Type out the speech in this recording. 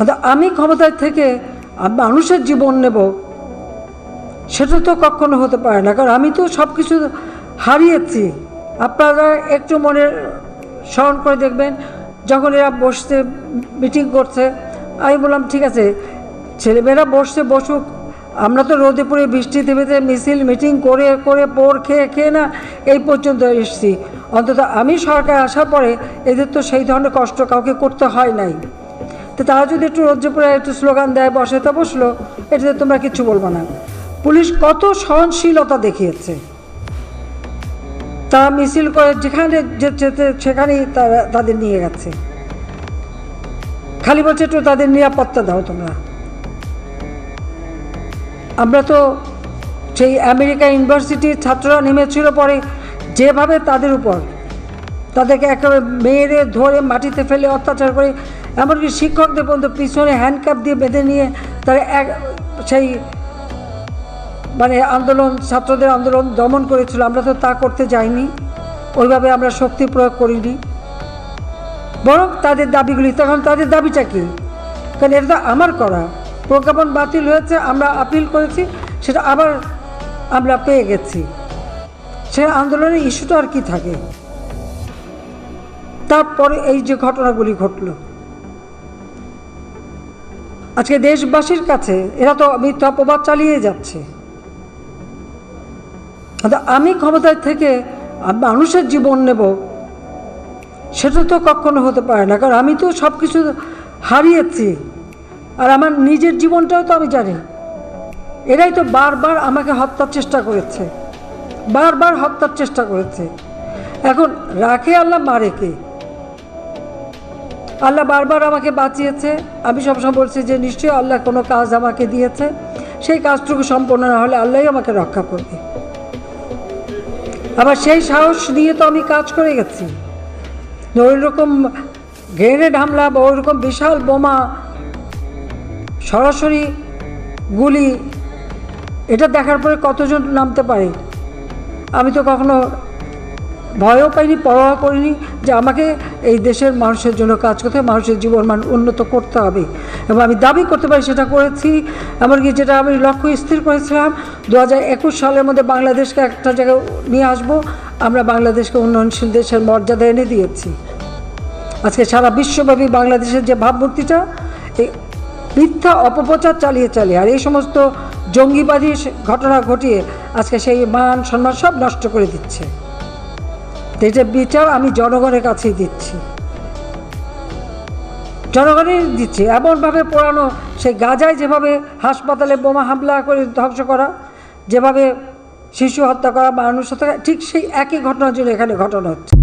কিন্তু আমি ক্ষমতায় থেকে মানুষের জীবন নেব, সেটা তো কখনো হতে পারে না। কারণ আমি তো সব কিছু হারিয়েছি। আপনারা একটু মনে স্মরণ করে দেখবেন, যখন এরা বসতে মিটিং করছে, আমি বললাম, ঠিক আছে, ছেলেমেয়েরা বসছে বসুক। আমরা তো রোদে পড়ে বৃষ্টিতে বেঁধে মিছিল মিটিং করে করে পোর খেয়ে খেয়ে না, এই পর্যন্ত এসেছি। অন্তত আমি সরকার আসার পরে এদের তো সেই ধরনের কষ্ট কাউকে করতে হয় নাই। তো তারা যদি একটু রোদ্রে একটু স্লোগান দেয়, বসে, তো বসল। এটাতে তোমরা কিচ্ছু বলব না। পুলিশ কত সহনশীলতা দেখিয়েছে। তারা মিছিল করে যেখানে যেতে সেখানেই তারা তাদের নিয়ে গেছে। খালি বলছে, একটু তাদের নিরাপত্তা দাও তোমরা। আমরা তো সেই আমেরিকা ইউনিভার্সিটির ছাত্ররা নেমেছিল পরে যেভাবে তাদের উপর তাদেরকে একেবারে মেয়েরে ধরে মাটিতে ফেলে অত্যাচার করে এমনকি শিক্ষকদের পর্যন্ত পিছনে হ্যান্ডকাপ দিয়ে বেঁধে নিয়ে তারা এক সেই মানে আন্দোলন, ছাত্রদের আন্দোলন দমন করেছিল। আমরা তো তা করতে যাইনি। ওইভাবে আমরা শক্তি প্রয়োগ করিনি। বরং তাদের দাবিগুলি, তখন তাদের দাবিটা কী? কারণ এটা তো আমার করা। প্রজ্ঞাপন বাতিল হয়েছে, আমরা আপিল করেছি, সেটা আবার আমরা পেয়ে গেছি। সে আন্দোলনের ইস্যুটা আর কি থাকে? তারপরে এই যে ঘটনাগুলি ঘটলো আজকে দেশবাসীর কাছে এরা তো মিথ্যা অপবাদ চালিয়ে যাচ্ছে। আমি ক্ষমতায় থেকে মানুষের জীবন নেব, সেটা তো কখনো হতে পারে না। কারণ আমি তো সব কিছু হারিয়েছি, আর আমার নিজের জীবনটাও তো আমি জানি। এরাই তো বারবার আমাকে হত্যার চেষ্টা করেছে, বারবার হত্যার চেষ্টা করেছে। এখন রাখে আল্লাহ মারে কে? আল্লাহ বারবার আমাকে বাঁচিয়েছে। আমি সবসময় বলছি যে, নিশ্চয়ই আল্লাহ কোনো কাজ আমাকে দিয়েছে। সেই কাজটুকু সম্পন্ন না হলে আল্লাহই আমাকে রক্ষা করবে। আবার সেই সাহস নিয়ে তো আমি কাজ করে গেছি। ওই রকম গ্রেনেড হামলা বা ওই রকম বিশাল বোমা, সরাসরি গুলি, এটা দেখার পরে কতজন নামতে পারে? আমি তো কখনো ভয়ও পাইনি পরোয়া করিনি যে আমাকে এই দেশের মানুষের জন্য কাজ করতে হবে, মানুষের জীবন মান উন্নত করতে হবে। এবং আমি দাবি করতে পারি সেটা করেছি, এমনকি যেটা আমি লক্ষ্য স্থির করেছিলাম দু একুশ সালের মধ্যে বাংলাদেশকে একটা জায়গায় নিয়ে আসব, আমরা বাংলাদেশকে উন্নয়নশীল দেশের মর্যাদা এনে দিয়েছি। আজকে সারা বিশ্বব্যাপী বাংলাদেশের যে ভাবমূর্তিটা, এই মিথ্যা অপপ্রচার চালিয়ে চালিয়ে, আর এই সমস্ত জঙ্গিবাদী ঘটনা ঘটিয়ে আজকে সেই মান সম্মান সব নষ্ট করে দিচ্ছে। তো এটা বিচার আমি জনগণের কাছেই দিচ্ছি। জনগণের দিচ্ছি। এমনভাবে পোড়ানো সেই গাজায় যেভাবে হাসপাতালে বোমা হামলা করে ধ্বংস করা, যেভাবে শিশু হত্যা করা মানুষ হত্যা ঠিক সেই একই ঘটনার জন্য এখানে ঘটনা হচ্ছে।